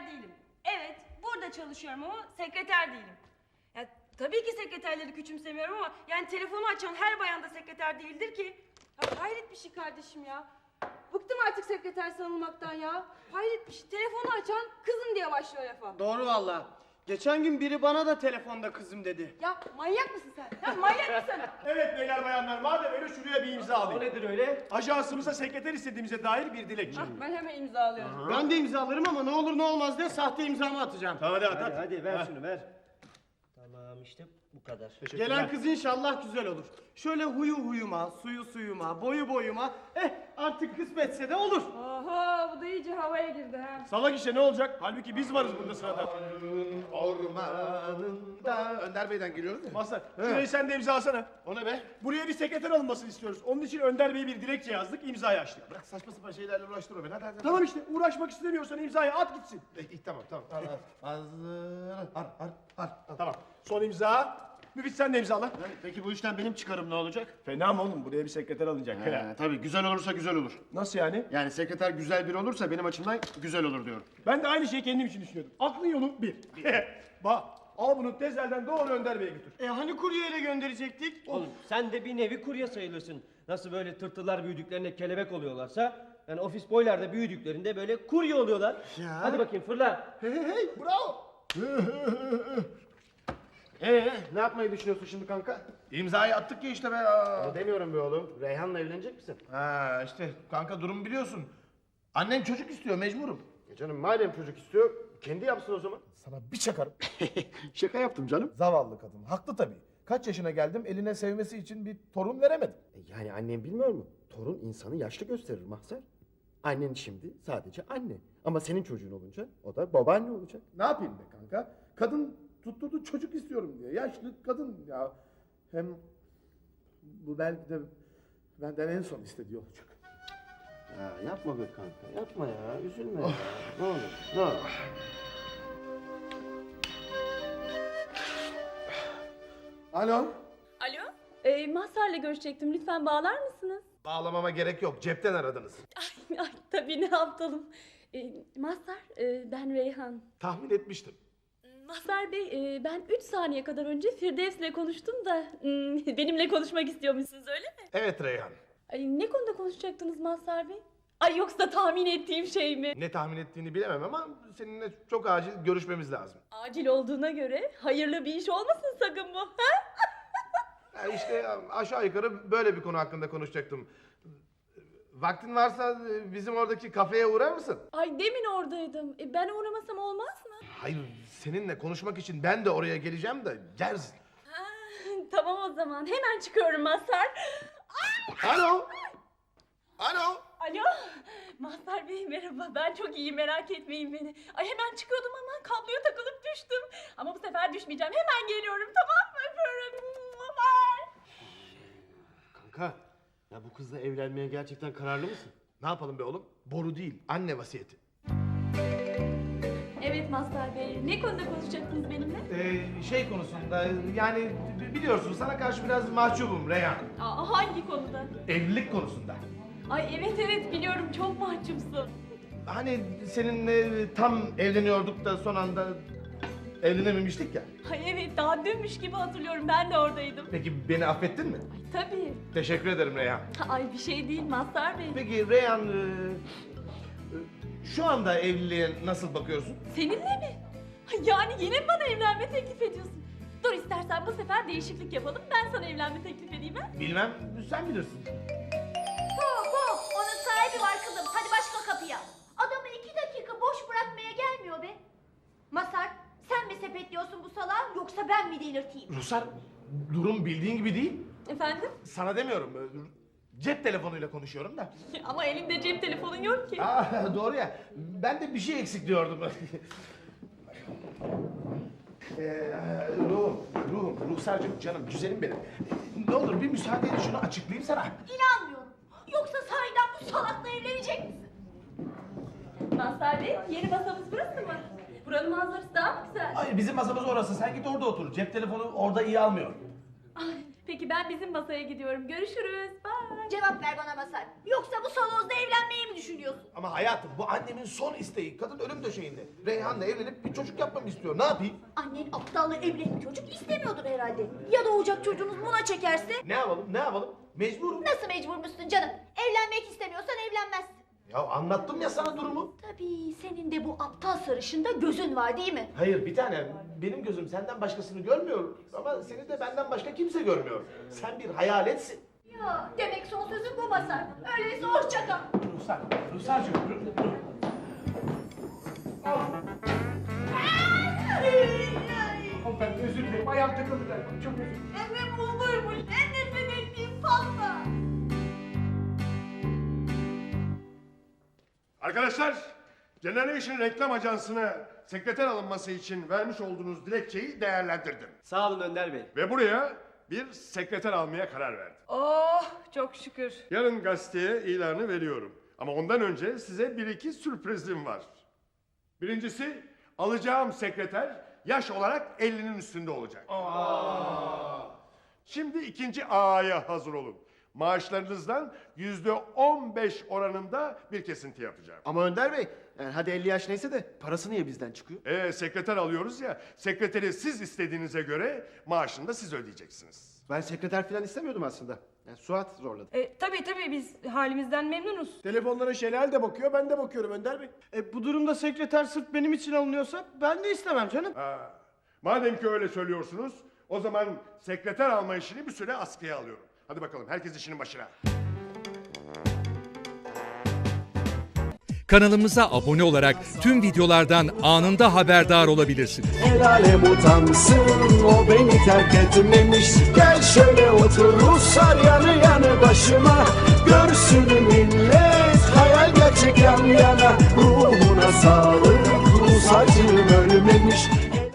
sekreter değilim. Evet, burada çalışıyorum ama sekreter değilim. Ya tabii ki sekreterleri küçümsemiyorum ama yani telefonu açan her bayan da sekreter değildir ki. Ya hayret bir şey kardeşim ya. Bıktım artık sekreter sanılmaktan ya. Hayret bir şey. Telefonu açan kızım diye başlıyor lafa. Doğru valla. Geçen gün biri bana da telefonda kızım dedi. Ya manyak mısın sen? Ya manyak mısın? Evet beyler bayanlar madem öyle şuraya bir imza O alayım. nedir öyle? Ajansımıza sekreter istediğimize dair bir dilekçe. Ah, ben hemen imzalıyorum. Ben de imzalarım ama ne olur ne olmaz diye sahte imzamı atacağım. Tamam hadi at Hadi at. hadi ver Ha. şunu ver. Tamam işte bu kadar. Gelen kız inşallah güzel olur. Şöyle huyu huyuma, suyu suyuma, boyu boyuma. Eh artık kısmetse de olur. Oho bu da iyice havaya girdi ha. Salak işe ne olacak? Halbuki biz varız burada sırada. Ormanında Önder Bey'den geliyoruz ya. Mazhar şurayı sen de imzalasana. O ne be? Buraya bir sekreter alınmasını istiyoruz. Onun için Önder Bey'e bir dilekçe yazdık, imzayı açtık. Bırak saçma sapan şeylerle uğraştırma beni. Hadi hadi. Tamam işte uğraşmak istemiyorsan imzayı at gitsin. Eh, tamam tamam. Hazır. Har har har. Tamam. Son imza. Müfit sen de imzala. Peki bu işten benim çıkarım ne olacak? Fena mı oğlum? Buraya bir sekreter alınacak. He, tabii güzel olursa güzel olur. Nasıl yani? Yani sekreter güzel biri olursa benim açımdan güzel olur diyorum. Ben de aynı şeyi kendim için düşünüyordum. Aklın yolu bir. Bak al bunu tezelden doğru Önder Bey'e götür. E hani kuryeyle gönderecektik? Oğlum sen de bir nevi kurye sayılırsın. Nasıl böyle tırtıllar büyüdüklerinde kelebek oluyorlarsa yani ofis boylar da büyüdüklerinde böyle kurye oluyorlar. Ya. Hadi bakayım fırla. Hey hey hey bravo. Ee ne yapmayı düşünüyorsun şimdi kanka? İmzayı attık ya işte be. Aa. demiyorum be oğlum. Reyhan'la evlenecek misin? Ha işte kanka durum biliyorsun. Annem çocuk istiyor mecburum. E canım madem çocuk istiyor kendi yapsın o zaman. Sana bir çakarım. Şaka yaptım canım. Zavallı kadın. Haklı tabii. Kaç yaşına geldim eline sevmesi için bir torun veremedim. E yani annem bilmiyor mu? Torun insanı yaşlı gösterir Mahzer. Annen şimdi sadece anne. Ama senin çocuğun olunca o da babaanne olacak. Ne yapayım be kanka? Kadın tutturdu çocuk istiyorum diye. Yaşlı kadın ya. Hem bu belki de benden en son istediği olacak. Ya yapma be kanka yapma ya üzülme ya. Ne olur ne olur. Alo. Alo? Ee, Mazhar'la görüşecektim. Lütfen bağlar mısınız? Bağlamama gerek yok. Cepten aradınız. Ay, ay tabii ne yapalım. Ee, Mazhar, e, ben Reyhan. Tahmin etmiştim. Mazhar Bey, e, ben 3 saniye kadar önce Firdevs'le konuştum da hmm, benimle konuşmak istiyormuşsunuz öyle mi? Evet Reyhan. Ay, ne konuda konuşacaktınız Mazhar Bey? Ay yoksa tahmin ettiğim şey mi? Ne tahmin ettiğini bilemem ama seninle çok acil görüşmemiz lazım. Acil olduğuna göre hayırlı bir iş olmasın sakın bu. Ha? Ya işte aşağı yukarı böyle bir konu hakkında konuşacaktım. Vaktin varsa bizim oradaki kafeye uğrar mısın? Ay demin oradaydım. E, ben uğramasam olmaz mı? Hayır, seninle konuşmak için ben de oraya geleceğim de dersin. Ha, tamam o zaman. Hemen çıkıyorum Mazhar. Alo. Alo. Alo, Mazhar Bey merhaba. Ben çok iyi merak etmeyin beni. Ay hemen çıkıyordum ama kabloya takılıp düştüm. Ama bu sefer düşmeyeceğim. Hemen geliyorum tamam mı? Öpüyorum. Bye. Kanka ya bu kızla evlenmeye gerçekten kararlı mısın? Ne yapalım be oğlum? Boru değil, anne vasiyeti. Evet Mazhar Bey. Ne konuda konuşacaktınız benimle? Ee, şey konusunda yani biliyorsun sana karşı biraz mahcubum Reyhan. Aa, hangi konuda? Evlilik konusunda. Ay evet evet biliyorum çok mahcupsun. Hani seninle tam evleniyorduk da son anda evlenememiştik ya. Ay evet daha dünmüş gibi hatırlıyorum. Ben de oradaydım. Peki beni affettin mi? Ay tabii. Teşekkür ederim Reyhan. Ay bir şey değil Mazhar Bey. Peki Reyhan e, e, şu anda evliliğe nasıl bakıyorsun? Seninle mi? Yani yine mi bana evlenme teklif ediyorsun? Dur istersen bu sefer değişiklik yapalım. Ben sana evlenme teklif edeyim ha? Bilmem sen bilirsin. Hop hop onun sahibi var kızım hadi başka kapıya. Adamı iki dakika boş bırakmaya gelmiyor be. Masar sen mi sepetliyorsun bu salağı yoksa ben mi delirteyim? Rusar durum bildiğin gibi değil. Efendim? Sana demiyorum. Cep telefonuyla konuşuyorum da. Ama elimde cep telefonun yok ki. Aa, doğru ya. Ben de bir şey eksik diyordum. Ee, ruhum, ruhum, ruhsarcığım, canım, güzelim benim. Ne olur bir müsaade et şunu açıklayayım sana. İnanmıyorum. Yoksa sahiden bu salakla evlenecek misin? Mazhar Bey yeni masamız burası mı? Buranın manzarası daha mı güzel? Ay bizim masamız orası. Sen git orada otur. Cep telefonu orada iyi almıyor. Ay, Peki ben bizim masaya gidiyorum. Görüşürüz. Bye. Cevap ver bana Masar. Yoksa bu salonda evlenmeyi mi düşünüyorsun? Ama hayatım bu annemin son isteği. Kadın ölüm döşeğinde. Reyhan'la evlenip bir çocuk yapmamı istiyor. Ne yapayım? Annen aptalla evlenip çocuk istemiyordur herhalde. Ya doğacak çocuğunuz buna çekerse? Ne yapalım ne yapalım? Mecburum. Nasıl mecburmuşsun canım? Evlenmek istemiyorsan evlenmezsin. Ya anlattım ya sana durumu. Tabii senin de bu aptal sarışında gözün var değil mi? Hayır bir tane benim gözüm senden başkasını görmüyor. Ama seni de benden başka kimse görmüyor. Sen bir hayaletsin. Ya demek son sözün bu Masar. Öyleyse hoşça kal. Ruhsar, Ruhsarcığım. Ruh, ruh. Hanımefendi özür dilerim. Ayağım takıldı. Çok özür dilerim. Emre Arkadaşlar, Generation Reklam Ajansı'na sekreter alınması için vermiş olduğunuz dilekçeyi değerlendirdim. Sağ olun Önder Bey. Ve buraya bir sekreter almaya karar verdim. Oh çok şükür. Yarın gazeteye ilanı veriyorum. Ama ondan önce size bir iki sürprizim var. Birincisi, alacağım sekreter yaş olarak 50'nin üstünde olacak. Şimdi ikinci A'ya hazır olun. Maaşlarınızdan yüzde 15 oranında bir kesinti yapacağım. Ama Önder Bey, yani hadi 50 yaş neyse de parası niye bizden çıkıyor? Ee, sekreter alıyoruz ya, sekreteri siz istediğinize göre maaşını da siz ödeyeceksiniz. Ben sekreter falan istemiyordum aslında. Yani Suat zorladı. E, tabii tabii biz halimizden memnunuz. Telefonlara Şelal de bakıyor, ben de bakıyorum Önder Bey. E, bu durumda sekreter sırf benim için alınıyorsa ben de istemem canım. Ha, madem ki öyle söylüyorsunuz, o zaman sekreter alma işini bir süre askıya alıyorum. Hadi bakalım, herkes işinin başına. Kanalımıza abone olarak tüm videolardan anında haberdar olabilirsiniz. El alem utansın o beni terk etmemiş Gel şöyle otur Ruslar yanı yanı başıma Görsün millet hayal gerçek yan yana Ruhuna sağlık Rus acım ölmemiş